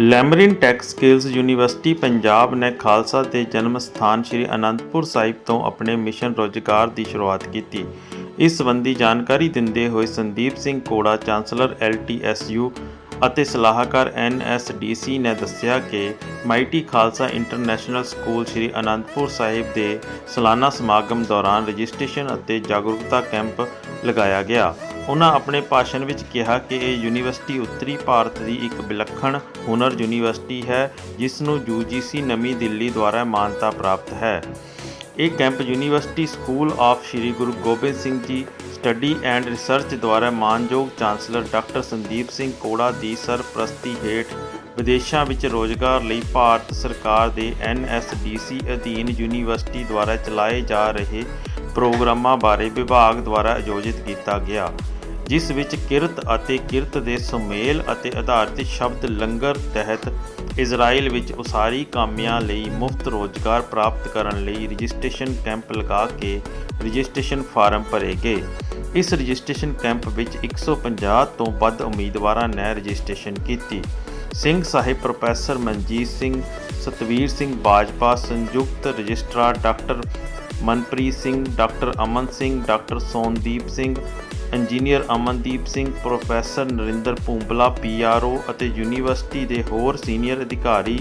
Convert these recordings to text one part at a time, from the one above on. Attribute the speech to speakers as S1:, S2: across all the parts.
S1: Lamrin tech skills university Punjab ਨੇ ਖਾਲਸਾ ਦੇ ਜਨਮ ਸਥਾਨ ਸ੍ਰੀ ਅਨੰਦਪੁਰ ਸਾਹਿਬ ਤੋਂ ਆਪਣੇ ਮਿਸ਼ਨ ਰੋਜ਼ਗਾਰ ਦੀ ਸ਼ੁਰੂਆਤ ਕੀਤੀ। ਇਸ ਸੰਬੰਧੀ ਜਾਣਕਾਰੀ ਦਿੰਦੇ ਹੋਏ ਸੰਦੀਪ ਸਿੰਘ ਕੋੜਾ, ਚਾਂਸਲਰ ਐਲਟੀਐਸਯੂ ਅਤੇ ਸਲਾਹਕਾਰ ਐਨਐਸਡੀਸੀ ਨੇ ਦੱਸਿਆ ਕਿ mighty Khalsa international school Sri Anandpur Sahib ਦੇ ਸਾਲਾਨਾ ਸਮਾਗਮ ਦੌਰਾਨ ਰਜਿਸਟ੍ਰੇਸ਼ਨ ਅਤੇ ਜਾਗਰੂਕਤਾ ਕੈਂਪ ਲਗਾਇਆ ਗਿਆ। ਉਹਨਾਂ ਆਪਣੇ ਭਾਸ਼ਣ ਵਿੱਚ ਕਿਹਾ ਕਿ ਇਹ ਯੂਨੀਵਰਸਿਟੀ ਉੱਤਰੀ ਭਾਰਤ ਦੀ ਇੱਕ ਵਿਲੱਖਣ ਹੁਨਰ ਯੂਨੀਵਰਸਿਟੀ ਹੈ ਜਿਸ ਨੂੰ UGC ਨਵੀਂ ਦਿੱਲੀ ਦੁਆਰਾ ਮਾਨਤਾ ਪ੍ਰਾਪਤ ਹੈ। ਇਹ camp university school of Sri Guru Gobind Singh ji study and research ਦੁਆਰਾ ਮਾਨਯੋਗ ਚਾਂਸਲਰ ਡਾਕਟਰ ਸੰਦੀਪ ਸਿੰਘ ਕੋੜਾ ਦੀ ਸਰਪ੍ਰਸਤੀ ਹੇਠ ਵਿਦੇਸ਼ਾਂ ਵਿੱਚ ਰੋਜ਼ਗਾਰ ਲਈ ਭਾਰਤ ਸਰਕਾਰ ਦੇ NSDC ਅਧੀਨ ਯੂਨੀਵਰਸਿਟੀ ਦੁਆਰਾ ਚਲਾਏ ਜਾ ਰਹੇ ਪ੍ਰੋਗਰਾਮਾਂ ਬਾਰੇ ਵਿਭਾਗ ਦੁਆਰਾ ਆਯੋਜਿਤ ਕੀਤਾ ਗਿਆ, ਜਿਸ ਵਿੱਚ ਕਿਰਤ ਅਤੇ ਕਿਰਤ ਦੇ ਸੁਮੇਲ ਅਤੇ ਆਧਾਰਿਤ ਸ਼ਬਦ ਲੰਗਰ ਤਹਿਤ ਇਜ਼ਰਾਈਲ ਵਿੱਚ ਉਸਾਰੀ ਕਾਮਿਆਂ ਲਈ ਮੁਫਤ ਰੋਜ਼ਗਾਰ ਪ੍ਰਾਪਤ ਕਰਨ ਲਈ ਰਜਿਸਟ੍ਰੇਸ਼ਨ ਕੈਂਪ ਲਗਾ ਕੇ ਰਜਿਸਟ੍ਰੇਸ਼ਨ ਫਾਰਮ ਭਰੇ ਗਏ। ਇਸ ਰਜਿਸਟ੍ਰੇਸ਼ਨ ਕੈਂਪ ਵਿੱਚ 150 ਤੋਂ ਵੱਧ ਉਮੀਦਵਾਰਾਂ ਨੇ ਰਜਿਸਟ੍ਰੇਸ਼ਨ ਕੀਤੀ। ਸਿੰਘ ਸਾਹਿਬ ਪ੍ਰੋਫੈਸਰ ਮਨਜੀਤ ਸਿੰਘ, ਸਤਵੀਰ ਸਿੰਘ ਬਾਜਪਾ ਸੰਯੁਕਤ registrar doctor Manpreet Singh doctor Aman Singh doctor Sondeep Singh engineer Amandeep Singh professor Narinder Bhumbla PRO ਅਤੇ ਯੂਨੀਵਰਸਿਟੀ ਦੇ ਹੋਰ ਸੀਨੀਅਰ ਅਧਿਕਾਰੀ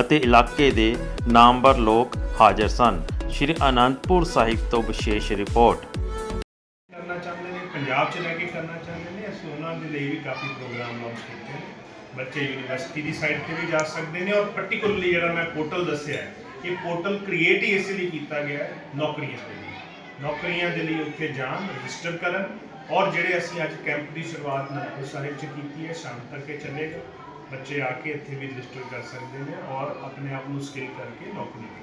S1: ਅਤੇ ਇਲਾਕੇ ਦੇ ਨਾਮਵਰ ਲੋਕ ਹਾਜ਼ਰ ਸਨ। ਸ਼੍ਰੀ ਅਨੰਦਪੁਰ ਸਾਹਿਬ ਤੋਂ ਵਿਸ਼ੇਸ਼ ਰਿਪੋਰਟ।
S2: ਕਰਨਾ ਚਾਹੁੰਦੇ ਨੇ ਪੰਜਾਬ 'ਚ ਰਹਿ ਕੇ ਕਰਨਾ ਚਾਹੁੰਦੇ ਨੇ ਅਸੀਂ ਉਹਨਾਂ ਦੇ ਲਈ ਵੀ ਕਾਫੀ ਪ੍ਰੋਗਰਾਮ ਲਾਂਚ ਕੀਤੇ ਨੇ? ਬੱਚੇ ਯੂਨੀਵਰਸਿਟੀ ਦੀ ਸਾਈਟ ਤੇ ਵੀ ਜਾ ਸਕਦੇ ਨੇ ਔਰ ਪਾਰਟਿਕੂਲਰਲੀ ਜਿਹੜਾ ਮੈਂ ਪੋਰਟਲ ਦੱਸਿਆ ਹੈ, ਇਹ ਪੋਰਟਲ ਕ੍ਰੀਏਟ ਹੀ ਇਸ ਲਈ ਕੀਤਾ ਗਿਆ ਹੈ ਨੌਕਰੀਆਂ ਦੇ ਲਈ। ਨੌਕਰੀਆਂ ਦੇ ਲਈ ਉੱਥੇ ਜਾਣ, ਰਜਿਸਟਰ ਕਰਨ ਔਰ ਜਿਹੜੇ ਅਸੀਂ ਅੱਜ ਕੈਂਪ ਦੀ ਸ਼ੁਰੂਆਤ ਨੰਬਰ ਸਾਹਿਬ 'ਚ ਕੀਤੀ ਹੈ, ਸ਼ਾਮ ਤੱਕ ਇਹ ਚੱਲੇਗਾ ਬੱਚੇ ਆ ਕੇ ਇੱਥੇ ਵੀ ਰਜਿਸਟਰ ਕਰ ਸਕਦੇ ਨੇ ਔਰ ਆਪਣੇ ਆਪ ਨੂੰ ਸਕਿੱਲ ਕਰਕੇ ਨੌਕਰੀ ਕਰ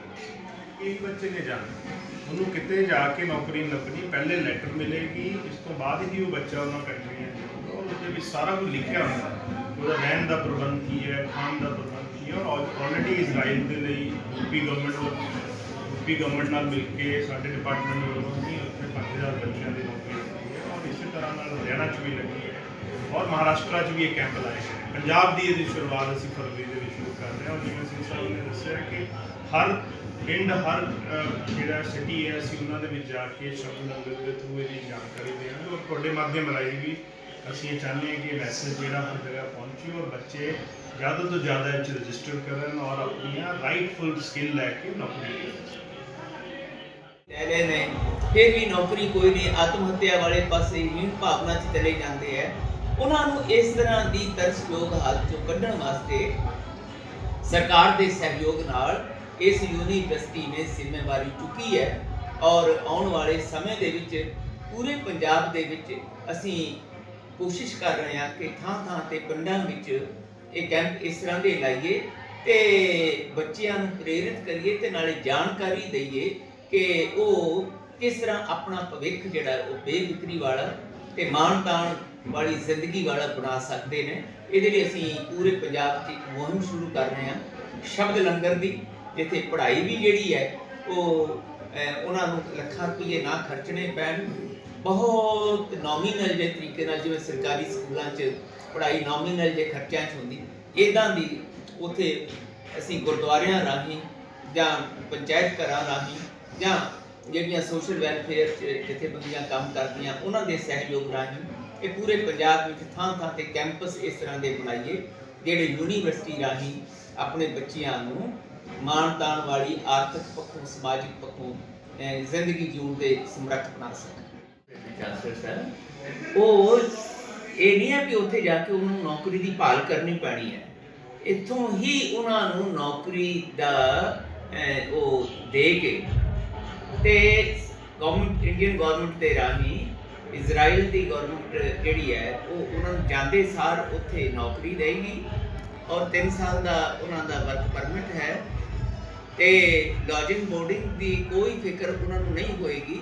S2: ਇਹ ਬੱਚੇ ਨੇ ਜਾਣਾ। ਉਹਨੂੰ ਕਿਤੇ ਜਾ ਕੇ ਨੌਕਰੀ ਨਹੀਂ ਲੱਭਣੀ। ਪਹਿਲੇ ਲੈਟਰ ਮਿਲੇਗੀ, ਇਸ ਤੋਂ ਬਾਅਦ ਹੀ ਉਹ ਬੱਚਾ ਉਹਨਾਂ ਕੰਟਰੀਆਂ ਜਾਊਗਾ। ਔਰ ਉਹਦੇ ਵਿੱਚ ਸਾਰਾ ਕੁਝ ਲਿਖਿਆ ਹੁੰਦਾ। ਉਹਦਾ ਰਹਿਣ ਦਾ ਪ੍ਰਬੰਧ ਕੀ ਹੈ, ਖਾਣ ਦਾ ਪ੍ਰਬੰਧ ਕੀ ਹੈ ਔਰ ਆਲਰੇਡੀ ਇਜ਼ਰਾਈਲ ਦੇ ਲਈ ਯੂਪੀ ਗਵਰਨਮੈਂਟ ਯੂਪੀ ਗਵਰਨਮੈਂਟ ਨਾਲ ਮਿਲ ਕੇ ਸਾਡੇ ਡਿਪਾਰਟਮੈਂਟ ਵੱਲੋਂ ਵੀ ਉੱਥੇ 5000 ਬੱਚਿਆਂ ਦੀ ਨੌਕਰੀ ਲੱਗੀ ਹੈ ਔਰ ਇਸੇ ਤਰ੍ਹਾਂ ਨਾਲ ਹਰਿਆਣਾ 'ਚ ਵੀ ਲੱਗੀ ਹੈ ਔਰ ਮਹਾਰਾਸ਼ਟਰ 'ਚ ਵੀ ਇਹ ਕੈਂਪ ਲਾਏ ਗਏ ਪੰਜਾਬ ਦੀ ਇਹਦੀ ਸ਼ੁਰੂਆਤ ਅਸੀਂ ਫਰਵਰੀ ਦੇ ਵਿੱਚ ਸ਼ੁਰੂ ਕਰ ਰਹੇ ਹਾਂ ਔਰ ਜਿਵੇਂ ਸਿੰਘ ਸਾਹਿਬ ਨੇ ਦੱਸਿਆ ਕਿ ਹਰ ਪਿੰਡ, ਹਰ ਜਿਹੜਾ ਸਿਟੀ ਹੈ, ਅਸੀਂ ਉਹਨਾਂ ਦੇ ਵਿੱਚ ਜਾ ਕੇ ਸ਼ਬਦ ਲੰਗਰ ਦੇ ਥਰੂ ਇਹਦੀ ਜਾਣਕਾਰੀ ਦੇਵਾਂਗੇ ਔਰ ਤੁਹਾਡੇ ਮਾਧਿਅਮ ਰਾਹੀਂ ਵੀ ਅਸੀਂ ਇਹ ਚਾਹੁੰਦੇ ਹਾਂ ਕਿ ਮੈਸੇਜ ਜਿਹੜਾ ਹਰ ਜਗ੍ਹਾ ਪਹੁੰਚੇ ਔਰ ਬੱਚੇ ਜ਼ਿਆਦਾ ਤੋਂ ਜ਼ਿਆਦਾ ਇਹ ਰਜਿਸਟਰ ਕਰਨ ਔਰ ਆਪਣੀਆਂ ਰਾਈਟਫੁਲ ਸਕਿੱਲ ਲੈ ਕੇ ਨੌਕਰੀ ਕਰਨ
S3: ਲੈ ਨੇ ਫਿਰ ਵੀ ਨੌਕਰੀ ਕੋਈ ਨਹੀਂ, ਆਤਮ ਹੱਤਿਆ ਵਾਲੇ ਪਾਸੇ ਹੀ ਭਾਵਨਾ 'ਚ ਚਲੇ ਜਾਂਦੇ ਹੈ ਉਹਨਾਂ ਨੂੰ ਇਸ ਤਰ੍ਹਾਂ ਦੀ ਤਰਸਯੋਗ ਹਾਲਤ ਚੋਂ ਕੱਢਣ ਵਾਸਤੇ ਸਰਕਾਰ ਦੇ ਸਹਿਯੋਗ ਨਾਲ ਇਸ ਯੂਨੀਵਰਸਿਟੀ ਨੇ ਜ਼ਿੰਮੇਵਾਰੀ ਚੁੱਕੀ ਹੈ। ਔਰ ਆਉਣ ਵਾਲੇ ਸਮੇਂ ਦੇ ਵਿੱਚ ਪੂਰੇ ਪੰਜਾਬ ਦੇ ਵਿੱਚ ਅਸੀਂ ਕੋਸ਼ਿਸ਼ ਕਰ ਰਹੇ ਹਾਂ ਕਿ ਥਾਂ ਥਾਂ ਤੇ ਪਿੰਡਾਂ ਵਿੱਚ ਇਹ ਕੈਂਪ ਇਸ ਤਰ੍ਹਾਂ ਦੇ ਲਾਈਏ ਤੇ ਬੱਚਿਆਂ ਨੂੰ ਪ੍ਰੇਰਿਤ ਕਰੀਏ ਤੇ ਨਾਲੇ ਜਾਣਕਾਰੀ ਦਈਏ ਕਿ ਉਹ ਕਿਸ ਤਰ੍ਹਾਂ ਆਪਣਾ ਭਵਿੱਖ ਜਿਹੜਾ ਉਹ ਬੇਫਿਕਰੀ ਵਾਲਾ ਤੇ ਮਾਣ ਤਾਣ ਵਾਲੀ ਜ਼ਿੰਦਗੀ ਵਾਲਾ ਬਣਾ ਸਕਦੇ ਨੇ। ਇਹਦੇ ਲਈ ਅਸੀਂ ਪੂਰੇ ਪੰਜਾਬ 'ਚ ਇੱਕ ਮੁਹਿੰਮ ਸ਼ੁਰੂ ਕਰ ਰਹੇ ਹਾਂ, ਸ਼ਬਦ ਲੰਗਰ ਦੀ, ਜਿੱਥੇ ਪੜ੍ਹਾਈ ਵੀ ਜਿਹੜੀ ਹੈ, ਉਹ ਉਹਨਾਂ ਨੂੰ ਲੱਖਾਂ ਰੁਪਏ ਨਾ ਖਰਚਣੇ ਪੈਣ। ਬਹੁਤ ਨੋਮੀਨਲ ਜੇ ਤਰੀਕੇ ਨਾਲ ਜਿਵੇਂ ਸਰਕਾਰੀ ਸਕੂਲਾਂ 'ਚ ਪੜ੍ਹਾਈ ਨੋਮੀਨਲ ਜੇ ਖਰਚਿਆਂ 'ਚ ਹੁੰਦੀ ਇਦਾਂ ਦੀ ਉਥੇ ਅਸੀਂ ਗੁਰਦੁਆਰਿਆਂ ਰਾਹੀਂ ਜਾਂ ਪੰਚਾਇਤ ਘਰਾਂ ਰਾਹੀਂ ਜਾਂ ਜਿਹੜੀਆਂ ਸੋਸ਼ਲ ਵੈਲਫੇਅਰ 'ਚ ਜਥੇਬੰਦੀਆਂ ਕੰਮ ਕਰਦੀਆਂ, ਉਹਨਾਂ ਦੇ ਸਹਿਯੋਗ ਰਾਹੀਂ ਇਹ ਪੂਰੇ ਪੰਜਾਬ ਵਿੱਚ ਥਾਂ ਥਾਂ ਤੇ ਕੈਂਪਸ ਇਸ ਤਰ੍ਹਾਂ ਦੇ ਬਣਾਈਏ, ਜਿਹੜੇ ਯੂਨੀਵਰਸਿਟੀ ਰਾਹੀਂ ਆਪਣੇ ਬੱਚਿਆਂ ਨੂੰ ਮਾਣ ਤਾਣ ਵਾਲੀ ਆਰਥਿਕ ਪੱਖੋਂ, ਸਮਾਜਿਕ ਪੱਖੋਂ ਜ਼ਿੰਦਗੀ ਜਿਉਣ ਦੇ ਸਮਰੱਥ ਬਣਾ ਸਕਣ। ਚਾਂਸਲਰ ਸਰ ਉਹ ਇਹ ਨਹੀਂ ਹੈ ਕਿ ਉੱਥੇ ਜਾ ਕੇ ਉਹਨੂੰ ਨੌਕਰੀ ਦੀ ਭਾਲ ਕਰਨੀ ਪੈਣੀ ਹੈ। ਇੱਥੋਂ ਹੀ ਉਹਨਾਂ ਨੂੰ ਨੌਕਰੀ ਦਾ ਉਹ ਦੇ ਕੇ ਤੇ ਗਵਰਨਮੈਂਟ ਇੰਡੀਅਨ ਗਵਰਨਮੈਂਟ ਦੇ ਰਾਹੀਂ ਇਜ਼ਰਾਈਲ ਦੀ ਗਵਰਨਮੈਂਟ ਜਿਹੜੀ ਹੈ, ਉਹ ਉਹਨਾਂ ਨੂੰ ਜਾਂਦੇ ਸਾਰ ਉੱਥੇ ਨੌਕਰੀ ਦੇਗੀ ਔਰ 3 ਸਾਲ ਦਾ ਉਹਨਾਂ ਦਾ ਵਰਕ ਪਰਮਿਟ ਹੈ ਤੇ ਲੌਜਿੰਗ ਬੋਰਡਿੰਗ ਦੀ ਕੋਈ ਫਿਕਰ ਉਹਨਾਂ ਨੂੰ ਨਹੀਂ ਹੋਏਗੀ।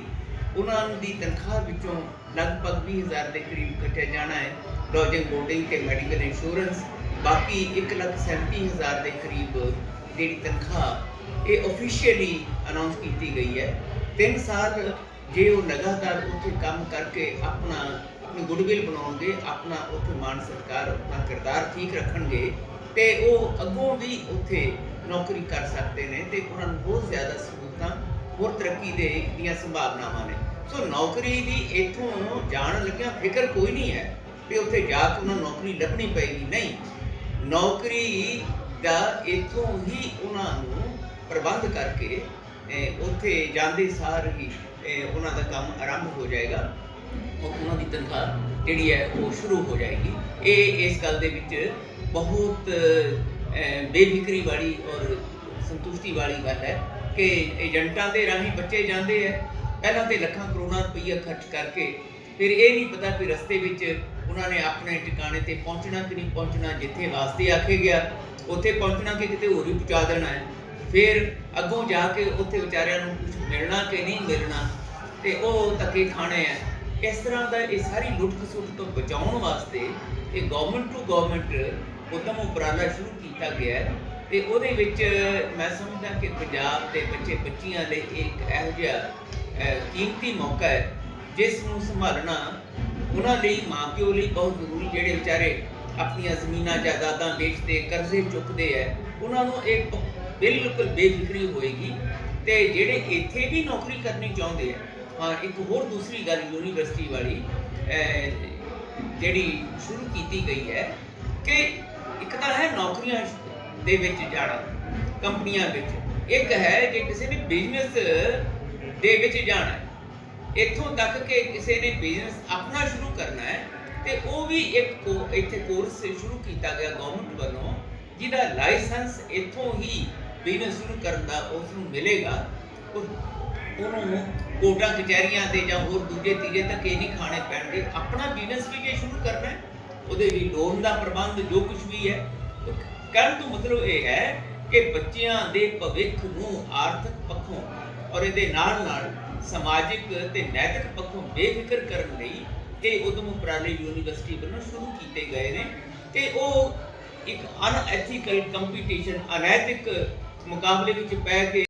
S3: ਉਹਨਾਂ ਦੀ ਤਨਖਾਹ ਵਿੱਚੋਂ ਲਗਭਗ 20000 ਦੇ ਕਰੀਬ ਕੱਟਿਆ ਜਾਣਾ ਹੈ। ਲੌਜਿੰਗ ਬੋਰਡਿੰਗ ਤੇ ਮੈਡੀਕਲ ਇੰਸ਼ੋਰੈਂਸ ਬਾਕੀ 170000 ਦੇ ਕਰੀਬ ਜਿਹੜੀ ਤਨਖਾਹ ਇਹ ਅਫੀਸ਼ੀਅਲੀ ਅਨਾਉਂਸ ਕੀਤੀ ਗਈ ਹੈ। 3 ਸਾਲ ਜੇ ਉਹ ਲਗਾਤਾਰ ਉੱਥੇ ਕੰਮ ਕਰਕੇ ਆਪਣਾ, ਆਪਣੀ ਗੁੱਡਵਿਲ ਬਣਾਉਣਗੇ, ਆਪਣਾ ਉੱਥੇ ਮਾਨ ਸਤਿਕਾਰ, ਆਪਣਾ ਕਿਰਦਾਰ ਠੀਕ ਰੱਖਣਗੇ, ਤੇ ਉਹ ਅੱਗੋਂ ਵੀ ਉੱਥੇ ਨੌਕਰੀ ਕਰ ਸਕਦੇ ਨੇ ਤੇ ਉਹਨਾਂ ਨੂੰ ਬਹੁਤ ਜ਼ਿਆਦਾ ਸਹੂਲਤਾਂ ਹੋਰ ਤਰੱਕੀ ਦੇ ਦੀਆਂ ਸੰਭਾਵਨਾਵਾਂ ਨੇ। ਸੋ ਨੌਕਰੀ ਦੀ ਇੱਥੋਂ ਜਾਣ ਲੱਗਿਆ ਫਿਕਰ ਕੋਈ ਨਹੀਂ ਹੈ ਵੀ ਉੱਥੇ ਜਾ ਕੇ ਉਹਨਾਂ ਨੂੰ ਨੌਕਰੀ ਲੱਭਣੀ ਪਏਗੀ। ਨਹੀਂ, ਨੌਕਰੀ ਦਾ ਇੱਥੋਂ ਹੀ ਉਹਨਾਂ ਨੂੰ ਪ੍ਰਬੰਧ ਕਰਕੇ ਉੱਥੇ ਜਾਂਦੇ ਸਾਰ ਹੀ ਉਹਨਾਂ ਦਾ ਕੰਮ ਆਰੰਭ ਹੋ ਜਾਏਗਾ। ਉਹ ਉਹਨਾਂ ਦੀ ਤਨਖਾਹ ਜਿਹੜੀ ਹੈ ਉਹ ਸ਼ੁਰੂ ਹੋ ਜਾਏਗੀ। ਇਹ ਇਸ ਗੱਲ ਦੇ ਵਿੱਚ ਬਹੁਤ ਬੇਫਿਕਰੀ ਵਾਲੀ ਔਰ ਸੰਤੁਸ਼ਟੀ ਵਾਲੀ ਗੱਲ ਹੈ। ਕਿ ਏਜੰਟਾਂ ਦੇ ਰਾਹੀਂ ਬੱਚੇ ਜਾਂਦੇ ਹੈ ਪਹਿਲਾਂ ਤੇ ਲੱਖਾਂ ਕਰੋੜਾਂ ਰੁਪਈਆ ਖਰਚ ਕਰਕੇ ਫਿਰ ਇਹ ਨਹੀਂ ਪਤਾ ਕਿ ਰਸਤੇ ਵਿੱਚ ਉਹਨਾਂ ਨੇ ਆਪਣੇ ਟਿਕਾਣੇ ਤੇ ਪਹੁੰਚਣਾ ਕਿ ਨਹੀਂ ਪਹੁੰਚਣਾ, ਜਿੱਥੇ ਵਾਸਤੇ ਆਖੇ ਗਿਆ, ਉੱਥੇ ਪਹੁੰਚਣਾ ਕਿ ਕਿਤੇ ਹੋਰ ਹੀ ਪਹੁੰਚਾ ਦੇਣਾ ਹੈ। ਫਿਰ ਅੱਗੋਂ ਜਾ ਕੇ ਉੱਥੇ ਵਿਚਾਰਿਆਂ ਨੂੰ ਕੁਝ ਮਿਲਣਾ ਕਿ ਨਹੀਂ ਮਿਲਣਾ ਤੇ ਉਹ ਧੱਕੇ ਖਾਣੇ ਆ। ਇਸ ਤਰ੍ਹਾਂ ਦਾ ਇਹ ਸਾਰੀ ਲੁੱਟ ਖਸੁੱਟ ਤੋਂ ਬਚਾਉਣ ਵਾਸਤੇ ਇਹ ਗਵਰਨਮੈਂਟ ਟੂ ਗਵਰਨਮੈਂਟ ਉਦਮ ਉਪਰਾਲਾ ਸ਼ੁਰੂ ਕੀਤਾ ਗਿਆ ਹੈ। ਤੇ ਉਹਦੇ ਵਿੱਚ ਮੈਂ ਸਮਝਦਾ ਕਿ ਪੰਜਾਬ ਦੇ ਬੱਚੇ ਬੱਚੀਆਂ ਲਈ ਇੱਕ ਇਹੋ ਜਿਹਾ ਕੀਮਤੀ ਮੌਕਾ ਹੈ, ਜਿਸ ਨੂੰ ਸੰਭਾਲਣਾ ਉਹਨਾਂ ਲਈ, ਮਾਪਿਓ ਲਈ ਬਹੁਤ ਜ਼ਰੂਰੀ, ਜਿਹੜੇ ਵਿਚਾਰੇ ਆਪਣੀਆਂ ਜ਼ਮੀਨਾਂ, ਜਾਇਦਾਦਾਂ ਵੇਚਦੇ ਕਰਜ਼ੇ ਚੁੱਕਦੇ ਐ ਉਹਨਾਂ ਨੂੰ ਇੱਕ ਬਿਲਕੁਲ ਬੇਫਿਕਰੀ ਹੋਏਗੀ ਤੇ ਜਿਹੜੇ ਇੱਥੇ ਵੀ ਨੌਕਰੀ ਕਰਨੀ ਚਾਹੁੰਦੇ ਆ ਹਾਂ, ਇੱਕ ਹੋਰ ਦੂਸਰੀ ਗੱਲ ਯੂਨੀਵਰਸਿਟੀ ਵਾਲੀ ਜਿਹੜੀ ਸ਼ੁਰੂ ਕੀਤੀ ਗਈ ਹੈ ਕਿ ਇੱਕ ਤਾਂ ਹੈ ਨੌਕਰੀਆਂ ਦੇ ਵਿੱਚ ਜਾਣਾ, ਕੰਪਨੀਆਂ ਵਿੱਚ। ਇੱਕ ਹੈ ਜੇ ਕਿਸੇ ਨੇ ਬਿਜ਼ਨਸ ਦੇ ਵਿੱਚ ਜਾਣਾ ਇੱਥੋਂ ਤੱਕ ਕਿ ਕਿਸੇ ਨੇ ਬਿਜ਼ਨਸ ਆਪਣਾ ਸ਼ੁਰੂ ਕਰਨਾ ਹੈ, ਤੇ ਉਹ ਵੀ ਇੱਕ ਇੱਥੇ ਕੋਰਸ ਸ਼ੁਰੂ ਕੀਤਾ ਗਿਆ ਗਵਰਨਮੈਂਟ ਵੱਲੋਂ, ਜਿਹਦਾ ਲਾਇਸੈਂਸ ਇੱਥੋਂ ਹੀ ਬਿਜ਼ਨਸ ਸ਼ੁਰੂ ਕਰਨ ਦਾ ਉਸ ਨੂੰ ਮਿਲੇਗਾ ਉਹਨੂੰ ਕੋਟਾਂ, ਕਚਹਿਰੀਆਂ ਦੇ ਜਾਂ ਹੋਰ ਦੂਜੇ ਤੀਜੇ ਤੱਕ ਇਹ ਨਹੀਂ ਖਾਣੇ ਪੈਣਗੇ। ਆਪਣਾ ਬਿਜ਼ਨਸ ਵੀ ਜੇ ਸ਼ੁਰੂ ਕਰਨਾ ਹੈ, ਉਹਦੇ ਲਈ ਲੋਨ ਦਾ ਪ੍ਰਬੰਧ ਜੋ ਕੁਝ ਵੀ ਹੈ ਕਹਿਣ ਤੋਂ ਮਤਲਬ ਇਹ ਹੈ ਕਿ ਬੱਚਿਆਂ ਦੇ ਭਵਿੱਖ ਨੂੰ ਆਰਥਿਕ ਪੱਖੋਂ ਔਰ ਇਹਦੇ ਨਾਲ ਨਾਲ ਸਮਾਜਿਕ ਤੇ ਨੈਤਿਕ ਪੱਖੋਂ ਬੇਫਿਕਰ ਕਰਨ ਲਈ ਇਹ ਉਦਮ ਉਪਰਾਲੇ ਯੂਨੀਵਰਸਿਟੀ ਵੱਲੋਂ ਸ਼ੁਰੂ ਕੀਤੇ ਗਏ ਨੇ ਤੇ ਉਹ ਇੱਕ ਅਨਐਥੀਕਲ ਕੰਪੀਟੀਸ਼ਨ ਅਨੈਤਿਕ ਮੁਕਾਬਲੇ ਵਿੱਚ ਪੈ ਕੇ